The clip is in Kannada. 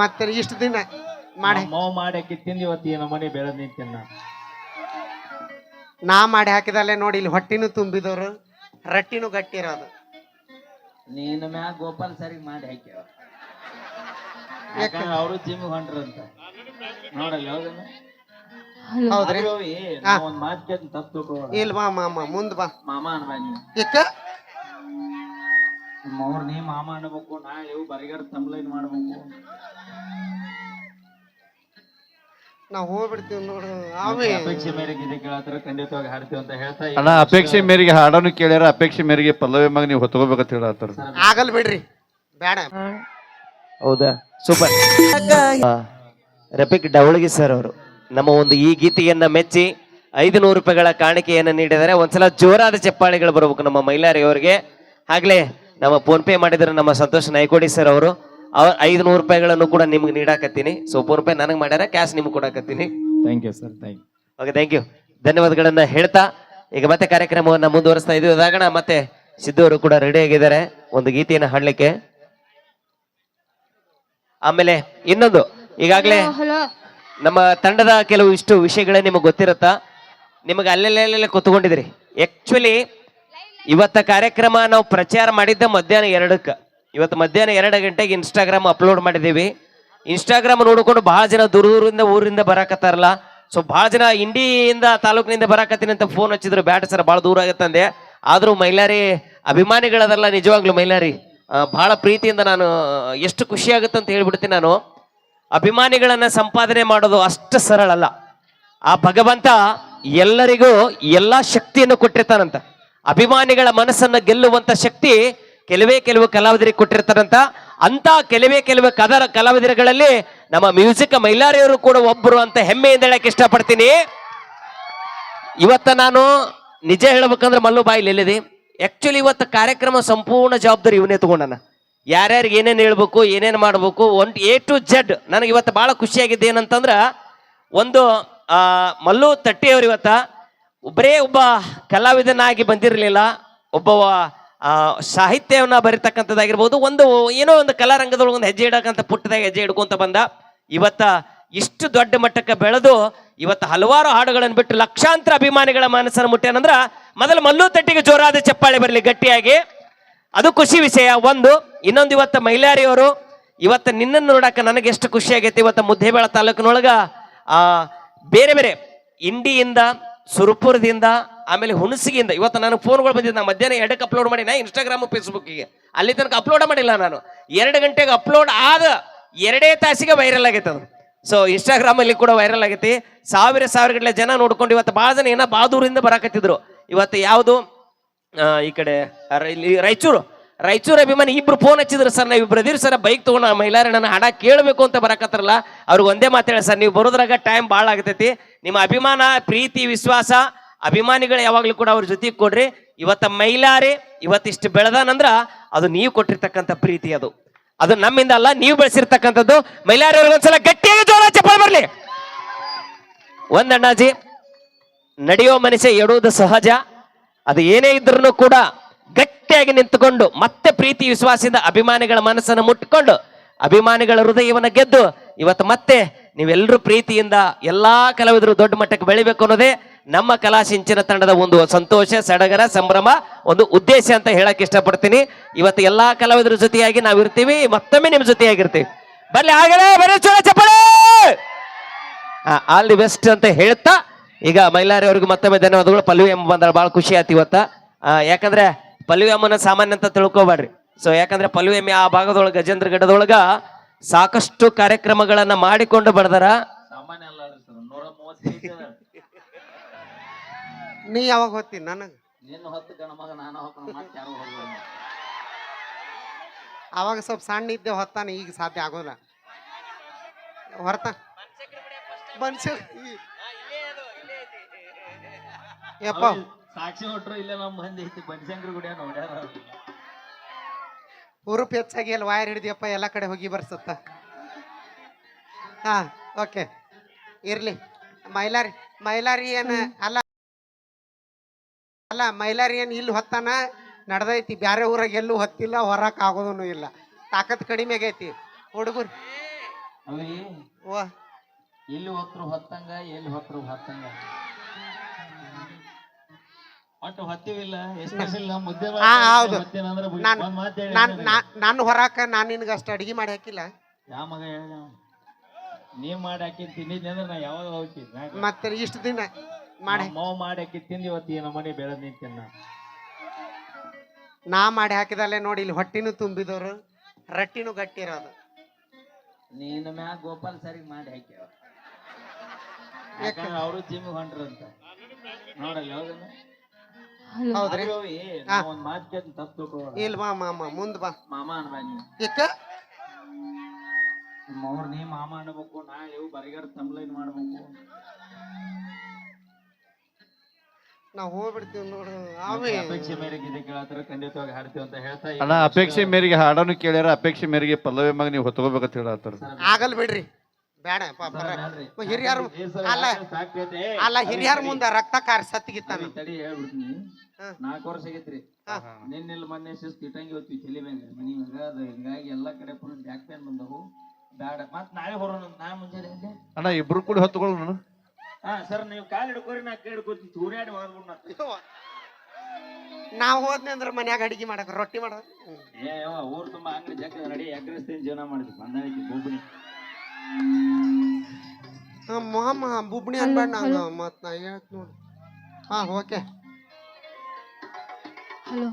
ಮತ್ತೆ ಇಷ್ಟು ದಿನ ಮಾಡಿ. ಮಾವು ಮಾಡಿ ಹಾಕಿ ತಿಂದು ಇವತ್ತು ಈ ನಮ್ಮನೆ ಬೆಳೆದ್ ನಿಂತಿನ ನಾ. ಮಾಡಿ ಹಾಕಿದಲ್ಲೇ ನೋಡಿ ಇಲ್ಲಿ ಹೊಟ್ಟಿನೂ ತುಂಬಿದವರು ರಟ್ಟಿನೂ ಗಟ್ಟಿ ಇರೋದು. ನೀನು ಮ್ಯಾಗ ಗೋಪಾಲ್ ಸರಿ ಮಾಡಿ ಹಾಕ್ಯಾವ. ಯಾಕಂದ್ರೆ ಅವರು ಜಿಮ್ ಹೊಂಟ್ರಂತ ನೋಡಲ್ಲ ಹೌದಲ್ಲ ಹೌದ್ರಿ? ಒಂದ್ ಮಾತು ಕೇಳ್ತೀನಿ ತಪ್ಪು ತಿಳ್ಕೊಬೇಡ. ಇಲ್ಲ ಬಾ ಮಾಮ ಮುಂದ್ ಬಾ. ಮಾಮ ಅನ್ಬಾ ನೀನು. ನಿಮ್ಮ ಅವ್ರ ನೀ ಮಾಮ ಅನ್ಬೇಕು ನಾ ಇವು ಬರಿಗಾರ ತಮ್ಲೈನ್ ಮಾಡ್ಬೇಕು. ನಾವ್ ಹೋಗ್ಬಿಡ್ತೀವಿ ನೋಡು. ಅವೇ ಅಪೇಕ್ಷೆ ಮೇರೆಗೆ ಇದು ಕೇಳತ್ರ ಖಂಡಿತವಾಗಿ ಹಾಡ್ತೀವಿ ಅಂತ ಹೇಳ್ತಾ ಅಣ್ಣ ಅಪೇಕ್ಷೆ ಮೇರೆಗೆ ಹಾಡನ್ನು ಕೇಳ್ಯಾರ ಅಪೇಕ್ಷೆ ಮೇರೆಗೆ ಪಲ್ಲವಿ ಮಗ ನೀವು ಹೊತ್ಕೋಬೇಕಂತ ಹೇಳತ್ತಾರ. ಆಗಲ್ ಬಿಡ್ರಿ. ಬೇಡ ಹೌದಾ? ಸೂಪರ್. ರಫಿಕ್ ಡವಳಗಿ ಸರ್ ಅವರು ನಮ್ಮ ಒಂದು ಈ ಗೀತೆಯನ್ನ ಮೆಚ್ಚಿ ಐದು ನೂರು ರೂಪಾಯಿಗಳ ಕಾಣಿಕೆಯನ್ನು ನೀಡಿದರೆ ಒಂದ್ಸಲ ಜೋರಾದ ಚಪ್ಪಾಳೆಗಳು ಬರಬೇಕು ನಮ್ಮ ಮೈಲಾರಿ ಅವರಿಗೆ ಆಗ್ಲೇ ನಮ್ಮ ಫೋನ್ ಪೇ ಮಾಡಿದ್ರೆ ನಮ್ಮ ಸಂತೋಷ್ ನಾಯ್ಕೋಡಿ ಸರ್ ಅವರು ಅವ್ರ ಐದು ನೂರು ರೂಪಾಯಿಗಳನ್ನು ಕೂಡ ನಿಮ್ಗೆ ನೀಡಾಕತ್ತೀನಿ. ಸೊ ಫೋನ್ ಪೇ ನನಗೆ ಮಾಡ್ಯಾರ ಕ್ಯಾಶ್ ನಿಮ್ಗೆ ಕೊಡಾಕತ್ತೀನಿ. Thank you sir thank you okay thank you ಧನ್ಯವಾದಗಳನ್ನ ಹೇಳ್ತಾ ಈಗ ಮತ್ತೆ ಕಾರ್ಯಕ್ರಮವನ್ನು ಮುಂದುವರಿಸ್ತಾ ಇದೀವಿ. ಅದಾಗಣ ಮತ್ತೆ ಸಿದ್ದು ಅವರು ಕೂಡ ರೆಡಿ ಆಗಿದ್ದಾರೆ. ಒಂದು ಗೀತೆಯನ್ನು ಹಾಡ್ಲಿಕ್ಕೆ. ಆಮೇಲೆ ಇನ್ನೊಂದು ಈಗಾಗಲೇ ನಮ್ಮ ತಂಡದ ಕೆಲವು ಇಷ್ಟು ವಿಷಯಗಳೇ ನಿಮಗೆ ಗೊತ್ತಿರುತ್ತಾ? ನಿಮಗೆ ಅಲ್ಲೆಲ್ಲೆಲ್ಲೆಲ್ಲೇ ಕೂತ್ಕೊಂಡಿದ್ರಿ ಆಕ್ಚುಲಿ ಇವತ್ತ ಕಾರ್ಯಕ್ರಮ ನಾವು ಪ್ರಚಾರ ಮಾಡಿದ್ದ ಮಧ್ಯಾಹ್ನ ಎರಡಕ್ಕೆ. ಇವತ್ತು ಮಧ್ಯಾಹ್ನ ಎರಡು ಗಂಟೆಗೆ ಇನ್ಸ್ಟಾಗ್ರಾಮ್ ಅಪ್ಲೋಡ್ ಮಾಡಿದ್ದೀವಿ. ಇನ್ಸ್ಟಾಗ್ರಾಮ್ ನೋಡಿಕೊಂಡು ಬಹಳ ಜನ ದೂರ ದೂರದಿಂದ ಊರಿಂದ ಬರಾಕತ್ತಾರಲ್ಲ. ಸೊ ಬಹಳ ಜನ ಇಂಡಿಯಿಂದ ತಾಲೂಕಿನಿಂದ ಬರಾಕತ್ತೀನಿ ಅಂತ ಫೋನ್ ಹಚ್ಚಿದ್ರು. ಬ್ಯಾಟ್ ಸರ್ ಭಾಳ ದೂರ ಆಗತ್ತಂದೆ ಆದರೂ ಮೈಲಾರಿ ಅಭಿಮಾನಿಗಳದಲ್ಲ ನಿಜವಾಗ್ಲೂ ಮೈಲಾರಿ. ಭಾಳ ಪ್ರೀತಿಯಿಂದ ನಾನು, ಎಷ್ಟು ಖುಷಿ ಆಗುತ್ತೆ ಅಂತ ಹೇಳ್ಬಿಡ್ತೀನಿ ನಾನು. ಅಭಿಮಾನಿಗಳನ್ನು ಸಂಪಾದನೆ ಮಾಡೋದು ಅಷ್ಟು ಸರಳ ಅಲ್ಲ ಆ ಭಗವಂತ ಎಲ್ಲರಿಗೂ ಎಲ್ಲಾ ಶಕ್ತಿಯನ್ನು ಕೊಟ್ಟಿರ್ತಾನಂತ. ಅಭಿಮಾನಿಗಳ ಮನಸ್ಸನ್ನು ಗೆಲ್ಲುವಂತ ಶಕ್ತಿ ಕೆಲವೇ ಕೆಲವು ಕಲಾವಿದರಿಗೆ ಕೊಟ್ಟಿರ್ತಾರಂತ ಅಂತ ಕೆಲವೇ ಕೆಲವು ಕದರ ಕಲಾವಿದರುಗಳಲ್ಲಿ ನಮ್ಮ ಮ್ಯೂಸಿಕ್ ಮೈಲಾರಿಯವರು ಕೂಡ ಒಬ್ಬರು ಅಂತ ಹೆಮ್ಮೆಯಿಂದ ಹೇಳಕ್ಕೆ ಇಷ್ಟಪಡ್ತೀನಿ. ಇವತ್ತ ನಾನು ನಿಜ ಹೇಳ್ಬೇಕಂದ್ರೆ ಮಲ್ಲು ಬಾಯಿಲಿ ಎಲ್ಲಿದೆ? ಆಕ್ಚುಲಿ ಇವತ್ತು ಕಾರ್ಯಕ್ರಮ ಸಂಪೂರ್ಣ ಜವಾಬ್ದಾರಿ ಇವನೇ ತಗೊಂಡನ. ಯಾರ್ಯಾರಿಗೆ ಏನೇನು ಹೇಳ್ಬೇಕು, ಏನೇನು ಮಾಡಬೇಕು ಒನ್ ಎ ಟು ಜೆಡ್ ನನಗೆ ಇವತ್ತು ಭಾಳ ಖುಷಿಯಾಗಿದ್ದು ಏನಂತಂದ್ರೆ ಒಂದು ಮಲ್ಲು ತಟ್ಟಿಯವರು ಇವತ್ತ ಒಬ್ಬರೇ ಒಬ್ಬ ಕಲಾವಿದನಾಗಿ ಬಂದಿರಲಿಲ್ಲ ಒಬ್ಬ ಸಾಹಿತ್ಯವನ್ನ ಬರಿತಕ್ಕಂಥದ್ದಾಗಿರ್ಬೋದು, ಒಂದು ಏನೋ ಒಂದು ಕಲಾರಂಗದೊಳಗೆ ಒಂದು ಹೆಜ್ಜೆ ಇಡಕ್ಕಂತ ಪುಟ್ಟದಾಗ ಹೆಜ್ಜೆ ಇಡ್ಕೊಂತ ಬಂದ. ಇವತ್ತ ಇಷ್ಟು ದೊಡ್ಡ ಮಟ್ಟಕ್ಕೆ ಬೆಳೆದು ಇವತ್ತು ಹಲವಾರು ಹಾಡುಗಳನ್ನು ಬಿಟ್ಟು ಲಕ್ಷಾಂತರ ಅಭಿಮಾನಿಗಳ ಮನಸ್ಸನ್ನು ಮುಟ್ಟ್ಯಾನಂದ್ರ ಮೊದಲು ಮಲ್ಲು ತಟ್ಟಿಗೆ ಜೋರಾದ ಚಪ್ಪಾಳೆ ಬರಲಿ ಗಟ್ಟಿಯಾಗಿ. ಅದು ಖುಷಿ ವಿಷಯ. ಒಂದು, ಇನ್ನೊಂದು ಇವತ್ತು ಮೈಲಾರಿಯವರು, ಇವತ್ತು ನಿನ್ನನ್ನು ನೋಡಕ್ಕೆ ನನಗೆ ಎಷ್ಟು ಖುಷಿ ಇವತ್ತು ಮುದ್ದೇಬೇಳ ತಾಲೂಕಿನೊಳಗ, ಆ, ಬೇರೆ ಬೇರೆ ಇಂಡಿಯಿಂದ ಸುರಪುರದಿಂದ, ಆಮೇಲೆ ಹುಣಸಿಗಿಂದ ಇವತ್ತು ನನಗೆ ಫೋನ್ಗಳು ಬಂದಿದ್ದೆ ನಾನು ಮಧ್ಯಾಹ್ನ ಎರಡಕ್ಕೆ ಅಪ್ಲೋಡ್ ಮಾಡಿ, ನಾ ಇನ್ಸ್ಟಾಗ್ರಾಮ್ ಫೇಸ್ಬುಕ್ಕಿಗೆ ಅಲ್ಲಿ ತನಕ ಅಪ್ಲೋಡ್ ಮಾಡಿಲ್ಲ ನಾನು. ಎರಡು ಗಂಟೆಗೆ ಅಪ್ಲೋಡ್ ಆದ ಎರಡೇ ತಾಸಿಗೆ ವೈರಲ್ ಆಗೈತೆ ಅದು. ಸೊ ಇನ್ಸ್ಟಾಗ್ರಾಮಲ್ಲಿ ಕೂಡ ವೈರಲ್ ಆಗೈತಿ. ಸಾವಿರ ಸಾವಿರ ಗಟ್ಟಲೆ ಜನ ನೋಡ್ಕೊಂಡು ಇವತ್ತು ಭಾಳ ಜನ ಏನೋ ಭಾಳ ದೂರಿಂದ ಬರಾಕತ್ತಿದ್ರು. ಇವತ್ತು ಯಾವುದು ಈ ಕಡೆ ಇಲ್ಲಿ ರಾಯಚೂರು. ರಾಯಚೂರು ಅಭಿಮಾನಿ ಇಬ್ರು ಫೋನ್ ಹಚ್ಚಿದ್ರು, ಸರ್, ನಾವು ಇಬ್ರು ಅದೀರಿ ಸರ್ ಬೈಕ್ ತಗೊಂಡು ಮೈಲಾರಿ ನನ್ನ ಹಾಡ ಕೇಳಬೇಕು ಅಂತ ಬರಕತ್ತರಲ್ಲ, ಅವ್ರಿಗೆ ಒಂದೇ ಮಾತಾಡ ಸರ್, ನೀವು ಬರೋದ್ರಾಗ ಟೈಮ್ ಭಾಳ ಆಗ್ತೈತಿ. ನಿಮ್ಮ ಅಭಿಮಾನ, ಪ್ರೀತಿ, ವಿಶ್ವಾಸ, ಅಭಿಮಾನಿಗಳು ಯಾವಾಗಲೂ ಕೂಡ ಅವ್ರ ಜೊತೆಗೆ ಕೊಡ್ರಿ. ಇವತ್ತ ಮೈಲಾರಿ ಇವತ್ತಿಷ್ಟು ಬೆಳೆದಾನಂದ್ರ ಅದು ನೀವು ಕೊಟ್ಟಿರ್ತಕ್ಕಂಥ ಪ್ರೀತಿ ಅದು. ಅದು ನಮ್ಮಿಂದ ಅಲ್ಲ, ನೀವು ಬೆಳೆಸಿರ್ತಕ್ಕಂಥದ್ದು. ಮೈಲಾರಿ ಅವ್ರಿಗೆ ಒಂದ್ಸಲ ಗಟ್ಟಿಯಾಗಿ ಜೋರ ಚಪ್ಪಾಳೆ ಬರಲಿ. ಒಂದಣ್ಣಾಜಿ ನಡೆಯೋ ಮನುಷ್ಯ ಎಡುವುದು ಸಹಜ. ಅದು ಏನೇ ಇದ್ರೂ ಕೂಡ ಗಟ್ಟಿಯಾಗಿ ನಿಂತುಕೊಂಡು ಮತ್ತೆ ಪ್ರೀತಿ ವಿಶ್ವಾಸದಿಂದ ಅಭಿಮಾನಿಗಳ ಮನಸ್ಸನ್ನು ಮುಟ್ಟಿಕೊಂಡು ಅಭಿಮಾನಿಗಳ ಹೃದಯವನ್ನು ಗೆದ್ದು ಇವತ್ತು ಮತ್ತೆ ನೀವೆಲ್ಲರೂ ಪ್ರೀತಿಯಿಂದ ಎಲ್ಲಾ ಕಲಾವಿದರು ದೊಡ್ಡ ಮಟ್ಟಕ್ಕೆ ಬೆಳಿಬೇಕು ಅನ್ನೋದೇ ನಮ್ಮ ಕಲಾ ಸಿಂಚನ ತಂಡದ ಒಂದು ಸಂತೋಷ, ಸಡಗರ, ಸಂಭ್ರಮ, ಒಂದು ಉದ್ದೇಶ ಅಂತ ಹೇಳಕ್ ಇಷ್ಟಪಡ್ತೀನಿ. ಇವತ್ತು ಎಲ್ಲಾ ಕಲಾವಿದರ ಜೊತೆಯಾಗಿ ನಾವಿರ್ತೀವಿ, ಮತ್ತೊಮ್ಮೆ ನಿಮ್ಮ ಜೊತೆಯಾಗಿರ್ತೀವಿ. ಬರ್ಲಿ ಆಗಲೇ ಬರೀ ಚಪ್ಪಾಳೆ ಆಲ್ ದಿ ಬೆಸ್ಟ್ ಅಂತ ಹೇಳ್ತಾ ಈಗ ಮೈಲಾರಿ ಅವ್ರಿಗೆ ಮತ್ತೊಮ್ಮೆ ಧನ್ಯವಾದಗಳು. ಪಲ್ವಿ ಎಂಬ ಬಂದ್ರೆ ಭಾಳ ಖುಷಿ ಆಯ್ತು ಇವತ್ತ. ಯಾಕಂದ್ರೆ ಪಲ್ವಿ ಅಮ್ಮನ ಸಾಮಾನ್ಯ ಅಂತ ತಿಳ್ಕೊಬೇಡ್ರಿ. ಸೊ ಯಾಕಂದ್ರೆ ಪಲ್ವಿ ಅಮ್ಮಿ ಆ ಭಾಗದೊಳಗ ಗಜೇಂದ್ರ ಗಡದೊಳಗ ಸಾಕಷ್ಟು ಕಾರ್ಯಕ್ರಮಗಳನ್ನ ಮಾಡಿಕೊಂಡು ಬರ್ದಾರ ಸಾಮಾನ್ಯ ಅಲ್ಲ ಸರ್ ನೂರ ಮೂವತ್ತೈದು ನೀ ಯಾವಾಗ ಹೋಗ್ತೀನಿ ನನಗೆ ಅವಾಗ ಸ್ವಲ್ಪ ಸಣ್ಣ ಇದ್ದೆ ಹೊತ್ತಾನೆ ಈಗ ಸಾಧ್ಯ ಆಗೋಲ್ಲ. ಹೊರತ. ಬನ್ಸ ಯಪ್ಪ. ಸಾಕ್ಷಿ ಹೊಟ್ರು ಇಲ್ಲ ನಮ್ಮ ಮಂದಿ ಐತಿ ಬನಶಂಕರ ಗುಡಿಯ ನೋಡ್ಯಾರ ಹುರುಪ್ ಹೆಚ್ಚಾಗಿ ಅಲ್ಲಿ ವಾಯರ್ ಹಿಡಿದಿಯಪ್ಪ ಎಲ್ಲ ಕಡೆ ಹೋಗಿ ಬರ್ಸತ್ತ. ಹಾ ಓಕೆ ಇರ್ಲಿ. ಮೈಲಾರಿ ಮೈಲಾರಿ ಏನ ಅಲ್ಲ ಅಲ್ಲ ಮೈಲಾರಿ ಏನ್ ಇಲ್ಲಿ ಹೊತ್ತಾನ? ನಡ್ದೈತಿ. ಬ್ಯಾರೆ ಊರಾಗ ಎಲ್ಲೂ ಹೊತ್ತಿಲ್ಲ ಹೊರಕ್ ಆಗೋದೂ ಇಲ್ಲ. ತಾಕತ್ ಕಡಿಮೆ ಆಗೈತಿ. ಹುಡುಗರು. ಅವಿ ವಾ ಎಲ್ಲಿ ಹೊತ್ತರು ಹೊತ್ತಂಗ ಎಲ್ಲಿ ಹೊತ್ತರು ಹೊತ್ತಂಗ? ನಾನ್- ಹೊರಾಕ ನಾನು ನಿನಗೆ ಅಷ್ಟ ಅಡಿಗೆ ಮಾಡಿ ಹಾಕಿಲ್ಲ. ಯಾವ ಮಗ ನೀವ್ ಮಾಡಿ ಹಾಕಿ ತಿಂದಿದ್ದೆ ಅಂದ್ರೆ ನಾ ಯಾವಾಗ ಹೋಗ್ತಿದ್ದೆ ಮತ್ತೆ ಇಷ್ಟು ದಿನ ಮಾಡಿ ಮಾವು ಮಾಡಿ ಹಾಕಿ ತಿಂದಿ ಇವತ್ತು ಏನೋ ಮನೆ ಬೆಳೆದ್ ನಿಂತಿನ ನಾ ಮಾಡಿ ಹಾಕಿದಲ್ಲೇ ನೋಡಿ ಇಲ್ಲಿ ಹೊಟ್ಟಿನೂ ತುಂಬಿದವರು ರಟ್ಟಿನೂ ಗಟ್ಟಿ ಇರೋದು. ನೀನು ಮ್ಯಾಗ ಗೋಪಾಲ್ ಸರಿ ಮಾಡಿ ಹಾಕ್ಯಾವ. ಯಾಕಂದ್ರೆ ಅವರು ಜಿಮ್ ಹೊಂಟ್ರಂತ. ನೋಡಲ್ಲ ಹೌದಲ್ಲ ಹೌದ್ರಿ? ಆದ್ರೂ ಅವಿ, ನಾ ಒಂದ್ ಮಾತು ಕೇಳ್ತೀನಿ ತಪ್ಪು ತಿಳ್ಕೊಬೇಡ. ಇಲ್ಲ ಬಾ ಮಾಮ ಮುಂದ್ ಬಾ. ಮಾಮ ಅನ್ಬೇಡ ನೀ ಇಕ್ಕ ನಿಮ್ಮ ಅವ್ರ ನೀ ಮಾಮ ಅನ್ಬೇಕು ನಾ ಇವು ಬರಿಗಾರ ತಮ್ಲೈನ್ ಮಾಡ್ಬೇಕು. ನಾವು ಹೋಗ್ಬಿಡ್ತೀವಿ ನೋಡು. ಅವೇ ಅಪೇಕ್ಷೆ ಮೇರೆಗೆ ಇದಕ್ಕೆ ಕೇಳತ್ತಾರ ಖಂಡಿತವಾಗಿ ಹಾಡ್ತೀವಿ ಅಂತ ಹೇಳ್ತಾ ಈ ಅಣ್ಣ ಅಪೇಕ್ಷೆ ಮೇರೆಗೆ ಹಾಡನು ಕೇಳ್ಯಾರ ಅಪೇಕ್ಷೆ ಮೇರೆಗೆ ಪಲ್ಲವಿ ಮಗ ನೀವು ಹೊತ್ಕೋಬೇಕಂತ ಹೇಳತ್ತಾರ. ಆಗಲ್ ಬಿಡ್ರಿ. ಬೇಡ. ಹಿರಿಯರು ಈ ಸಲ ಅಲ್ಲ ಸಾಕ್ತೈತೆ? ಅಲ್ಲ ಹಿರಿಯರ ಮುಂದ ರಕ್ತ ಕಾರ್ ಸತ್ತಿಗಿತ್ತಾನ. ತಡಿ ಹೇಳ್ಬಿಡ್ತೀನಿ. ಹಾ. ನಾಲ್ಕು ವರ್ಷ ಆಗೈತ್ರಿ. ಹಾ. ನಿನ್ನೆಲ್ಲ ಮೊನ್ನೆ ಶಿಸ್ತು ಇಟ್ಟಂಗಿ ಹೋಗ್ತೀವಿ ತಲೆ ಮೇಲೆ ಮನಿ ಮ್ಯಾಗ ಅದು. ಹಿಂಗಾಗಿ ಎಲ್ಲಾ ಕಡೆ ಫುಲ್ ಬ್ಯಾಕ್ ಪೇನ್ ಬಂದವು. ಬ್ಯಾಡ. ಮತ್ ನಾಳೆ ಹೊರೋಣ ನಾ ಮುಂಜಾನೆ ಅಣ್ಣ ಇಬ್ರು ಕೂಡಿ ಹೊತ್ಕೊಳ್ಳ ನಾನು ಹಾ ಸರ್ ನೀವು ಕಾಲ್ ಹಿಡ್ಕೋರಿ ನಾ ಕೈ ಹಿಡ್ಕೋತೀನಿ ಚೂರ್ಯಾಡಿ ಹೋಗ್ಬಿಡ್ ನಾವ್ ಹೋದ್ನಿ ಅಂದ್ರ ಮನ್ಯಾಗ ಅಡಿಗೆ ಮಾಡಕ ರೊಟ್ಟಿ ಮಾಡ ಏ ಊರ್ ತುಂಬಾ ಅಂಗಡಿ ಜಕ್ಕ ರೆಡಿ ಎಗ್ರೆಸ್ತೀನಿ ಜೀವನ ಮಾಡಿದ್ವಿ. ಬಂದಿ ಬೊಬ್ಬನಿ ಮಾಮ ಬುಬ್ಣಿ ಅನ್ಬೇಡ ನಂಗ. ಮತ್ ನಾ ಹೇಳ್ತ ನೋಡಿ. ಹಾ ಓಕೆ. हेलो